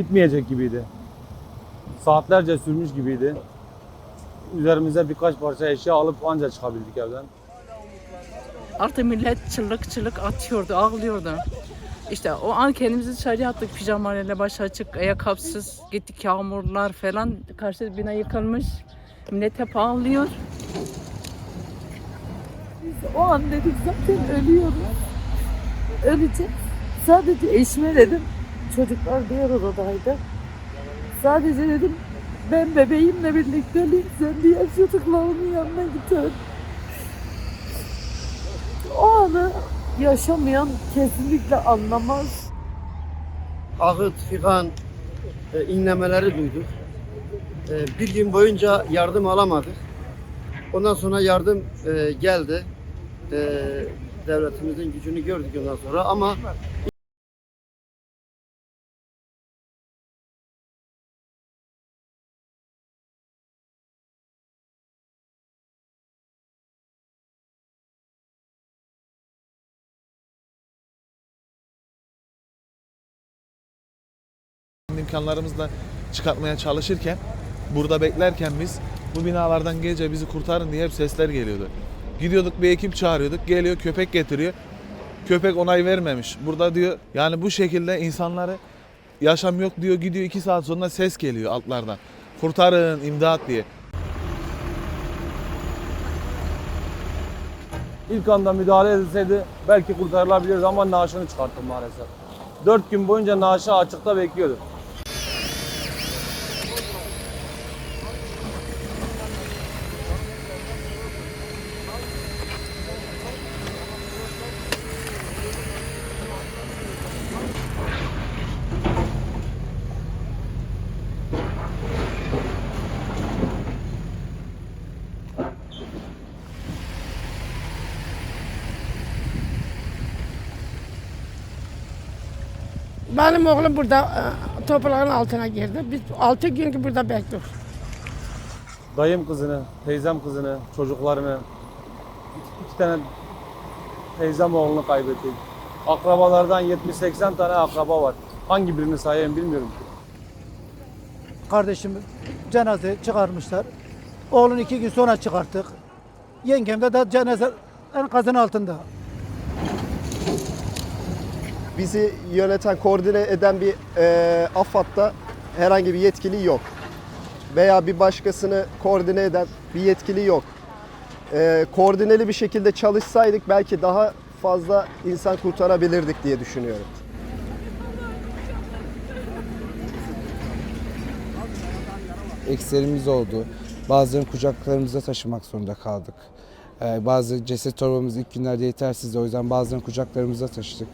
bitmeyecek gibiydi. Saatlerce sürmüş gibiydi. Üzerimize birkaç parça eşya alıp anca çıkabildik evden. Artık millet çığlık çığlık atıyordu, ağlıyordu. İşte o an kendimizi dışarıya attık pijamalarla baş açık, ayakkabısız gittik yağmurlar falan. Karşı bina yıkılmış. Millet hep ağlıyor. Biz o an dedik zaten ölüyoruz. Öleceğiz. Sadece eşime dedim. Çocuklar diğer odadaydı. Sadece dedim ben bebeğimle birlikte sen diğer çocuklarımın yanına öl. O anı yaşamayan kesinlikle anlamaz. ağıt, figan, e, inlemeleri duyduk. E, bir gün boyunca yardım alamadık. Ondan sonra yardım e, geldi. E, devletimizin gücünü gördük ondan sonra ama imkanlarımızla çıkartmaya çalışırken burada beklerken biz bu binalardan gece bizi kurtarın diye hep sesler geliyordu. Gidiyorduk bir ekip çağırıyorduk. Geliyor köpek getiriyor. Köpek onay vermemiş. Burada diyor yani bu şekilde insanları yaşam yok diyor gidiyor iki saat sonra ses geliyor altlardan. Kurtarın imdat diye. İlk anda müdahale edilseydi belki kurtarılabilirdi ama naaşını çıkarttı maalesef. Dört gün boyunca naaşı açıkta bekliyordu. Benim oğlum burada e, toprağın altına girdi. Biz altı gün ki burada bekliyoruz. Dayım kızını, teyzem kızını, çocuklarını, iki tane teyzem oğlunu kaybettik. Akrabalardan 70-80 tane akraba var. Hangi birini sayayım bilmiyorum. Kardeşim cenaze çıkarmışlar. Oğlun iki gün sonra çıkarttık. Yengem de de cenaze enkazın altında. Bizi yöneten, koordine eden bir e, AFAD'da herhangi bir yetkili yok. Veya bir başkasını koordine eden bir yetkili yok. E, koordineli bir şekilde çalışsaydık belki daha fazla insan kurtarabilirdik diye düşünüyorum. eksilerimiz oldu. Bazılarını kucaklarımıza taşımak zorunda kaldık. Ee, bazı ceset torbamız ilk günlerde yetersizdi. O yüzden bazılarını kucaklarımıza taşıdık.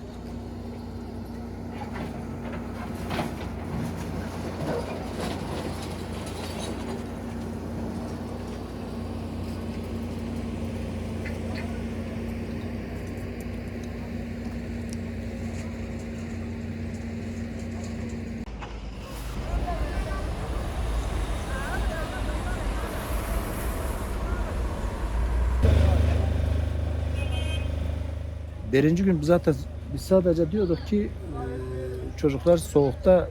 Birinci gün zaten biz sadece diyorduk ki e, çocuklar soğukta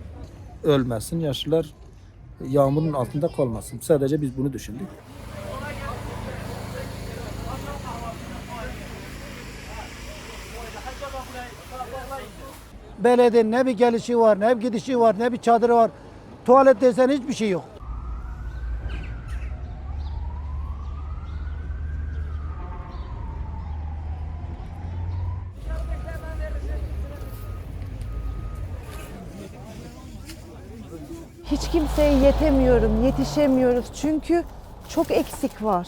ölmesin, yaşlılar yağmurun altında kalmasın. Sadece biz bunu düşündük. Belediyenin ne bir gelişi var, ne bir gidişi var, ne bir çadırı var. Tuvalet desen hiçbir şey yok. Hiç kimseye yetemiyorum, yetişemiyoruz çünkü çok eksik var.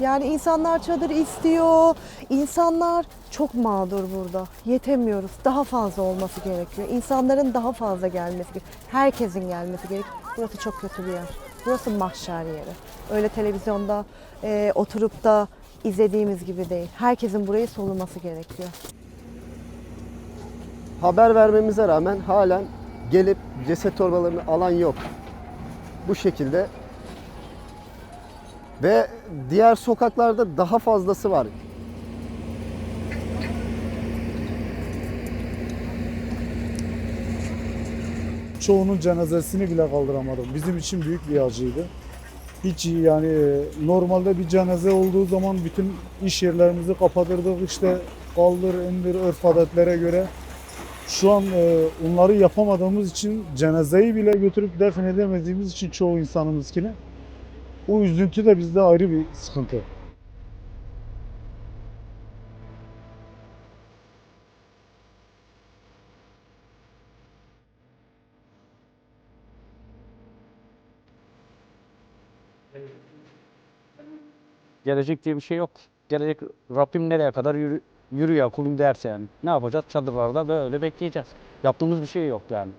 Yani insanlar çadır istiyor, insanlar çok mağdur burada. Yetemiyoruz, daha fazla olması gerekiyor. İnsanların daha fazla gelmesi gerekiyor. Herkesin gelmesi gerekiyor. Burası çok kötü bir yer. Burası mahşer yeri. Öyle televizyonda e, oturup da izlediğimiz gibi değil. Herkesin burayı soluması gerekiyor. Haber vermemize rağmen halen gelip ceset torbalarını alan yok. Bu şekilde ve diğer sokaklarda daha fazlası var. çoğunun cenazesini bile kaldıramadım. Bizim için büyük bir acıydı. Hiç yani e, normalde bir cenaze olduğu zaman bütün iş yerlerimizi kapatırdık işte kaldır indir örf adetlere göre. Şu an e, onları yapamadığımız için cenazeyi bile götürüp defnedemediğimiz için çoğu insanımızkini. O üzüntü de bizde ayrı bir sıkıntı. Gelecek diye bir şey yok. Gelecek Rabbim nereye kadar yürü, yürü ya kulum derse yani. Ne yapacağız? Çadırlarda böyle bekleyeceğiz. Yaptığımız bir şey yok yani.